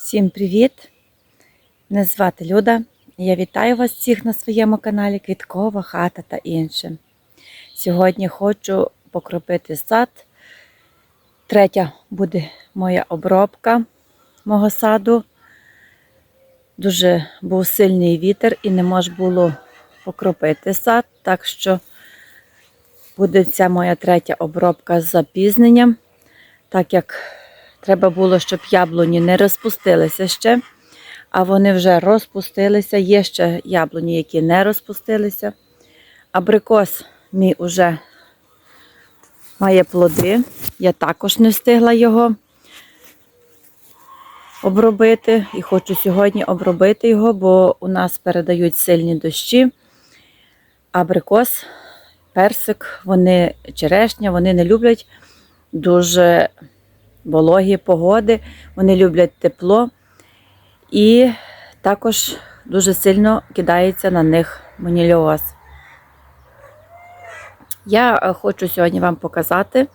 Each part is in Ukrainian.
Всім привіт! Мене звати Люда. Я вітаю вас всіх на своєму каналі Квіткова хата та інше. Сьогодні хочу покропити сад. Третя буде моя обробка мого саду. Дуже був сильний вітер і не можна було покропити сад, так що буде ця моя третя обробка з запізненням, так як Треба було, щоб яблуні не розпустилися ще, а вони вже розпустилися. Є ще яблуні, які не розпустилися. Абрикос мій уже має плоди. Я також не встигла його обробити і хочу сьогодні обробити його, бо у нас передають сильні дощі. Абрикос, персик, вони черешня, вони не люблять дуже вологі погоди, вони люблять тепло і також дуже сильно кидається на них монільоз. Я е, хочу сьогодні вам показати,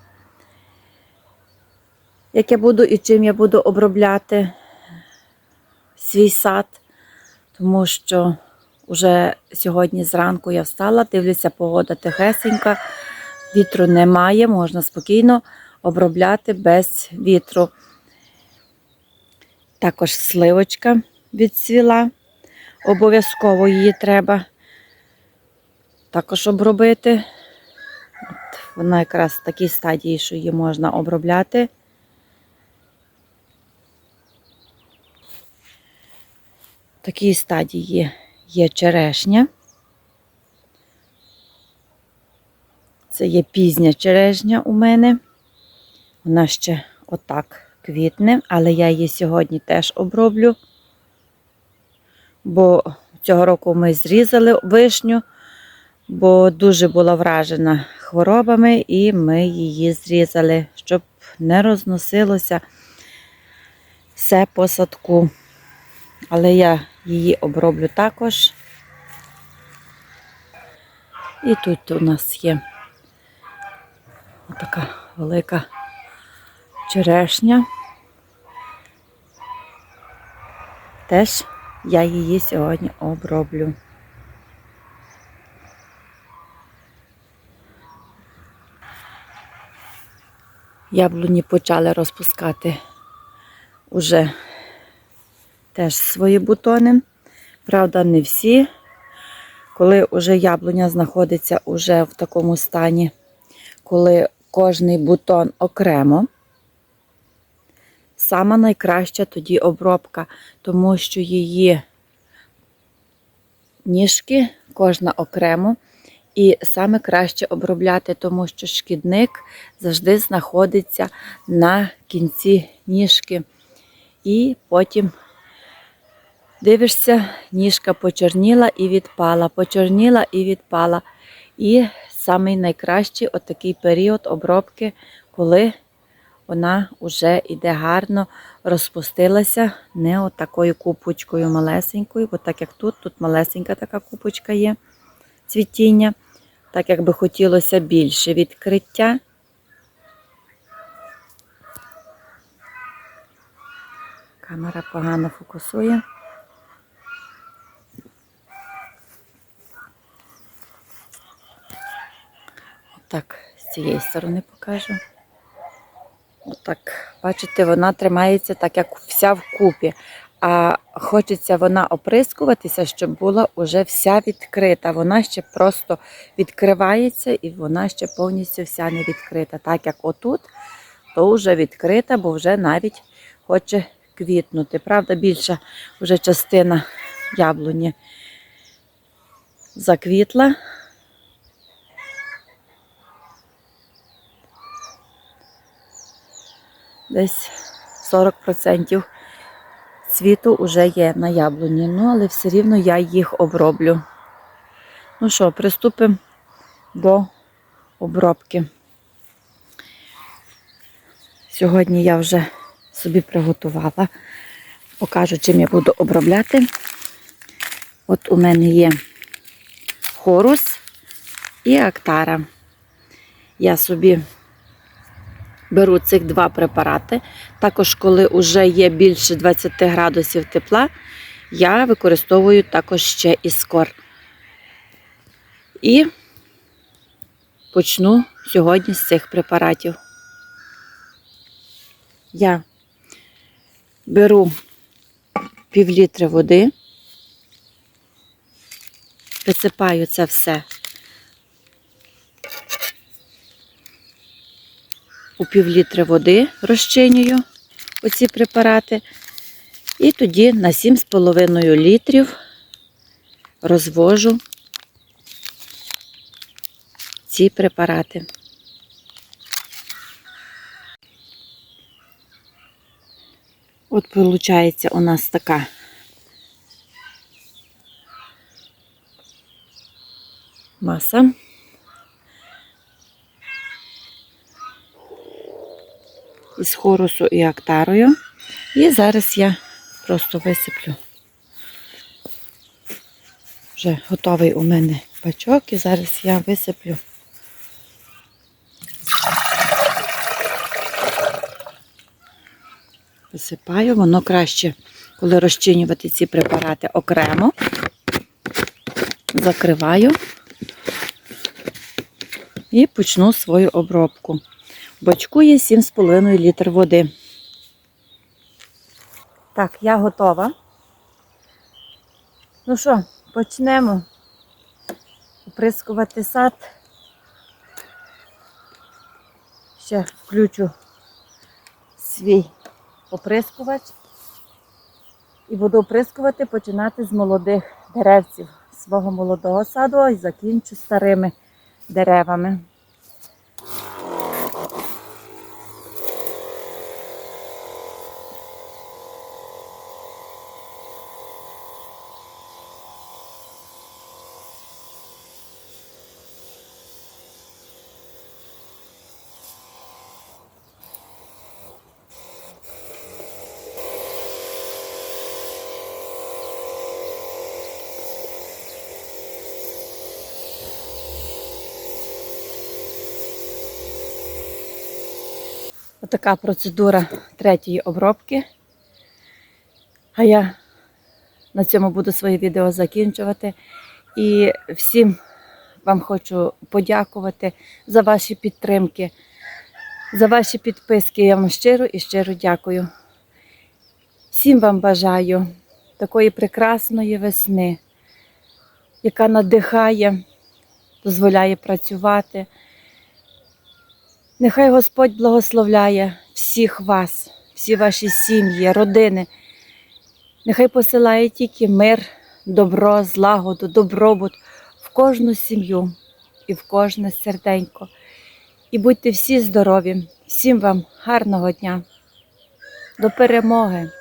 як я буду і чим я буду обробляти свій сад, тому що вже сьогодні зранку я встала, дивлюся, погода тихесенька, вітру немає, можна спокійно обробляти без вітру. Також сливочка відцвіла. Обов'язково її треба також обробити. От Вона якраз в такій стадії, що її можна обробляти. В такій стадії є черешня. Це є пізня черешня у мене. Вона ще отак квітне, але я її сьогодні теж оброблю, бо цього року ми зрізали вишню, бо дуже була вражена хворобами, і ми її зрізали, щоб не розносилося все по садку. Але я її оброблю також. І тут у нас є така велика черешня. Теж я її сьогодні оброблю. Яблуні почали розпускати уже теж свої бутони. Правда, не всі. Коли вже яблуня знаходиться уже в такому стані, коли кожний бутон окремо, Сама найкраща тоді обробка, тому що її ніжки кожна окремо. І саме краще обробляти, тому що шкідник завжди знаходиться на кінці ніжки. І потім дивишся, ніжка почорніла і відпала, почорніла і відпала. І самий найкращий отакий період обробки, коли вона вже йде гарно, розпустилася, не отакою купочкою малесенькою, бо так як тут, тут малесенька така купочка є цвітіння, так як би хотілося більше відкриття. Камера погано фокусує. Отак, з цієї сторони покажу. Отак, бачите, вона тримається так, як вся вкупі. А хочеться вона оприскуватися, щоб була вже вся відкрита. Вона ще просто відкривається і вона ще повністю вся не відкрита. Так як отут, то вже відкрита, бо вже навіть хоче квітнути. Правда, більша вже частина яблуні заквітла. Десь 40% цвіту вже є на яблуні. Ну, але все рівно я їх оброблю. Ну що, приступимо до обробки. Сьогодні я вже собі приготувала, покажу, чим я буду обробляти. От у мене є хорус і актара. Я собі беру цих два препарати. Також, коли вже є більше 20 градусів тепла, я використовую також ще іскор. І почну сьогодні з цих препаратів. Я беру пів літри води, висипаю це все у пів літри води розчинюю оці препарати. І тоді на 7,5 літрів розвожу ці препарати. От виходить у нас така маса. Із хорусу і актарою. І зараз я просто висиплю. Вже готовий у мене бачок, і зараз я висиплю. Висипаю, воно краще, коли розчинювати ці препарати окремо. Закриваю і почну свою обробку. Бачку є 7,5 літр води. Так, я готова. Ну що, почнемо оприскувати сад. Ще включу свій оприскувач і буду оприскувати починати з молодих деревців свого молодого саду і закінчу старими деревами. Отака процедура третьої обробки. А я на цьому буду своє відео закінчувати. І всім вам хочу подякувати за ваші підтримки, за ваші підписки. Я вам щиро і щиро дякую. Всім вам бажаю такої прекрасної весни, яка надихає, дозволяє працювати. Нехай Господь благословляє всіх вас, всі ваші сім'ї, родини. Нехай посилає тільки мир, добро, злагоду, добробут в кожну сім'ю і в кожне серденько. І будьте всі здорові, всім вам гарного дня, до перемоги!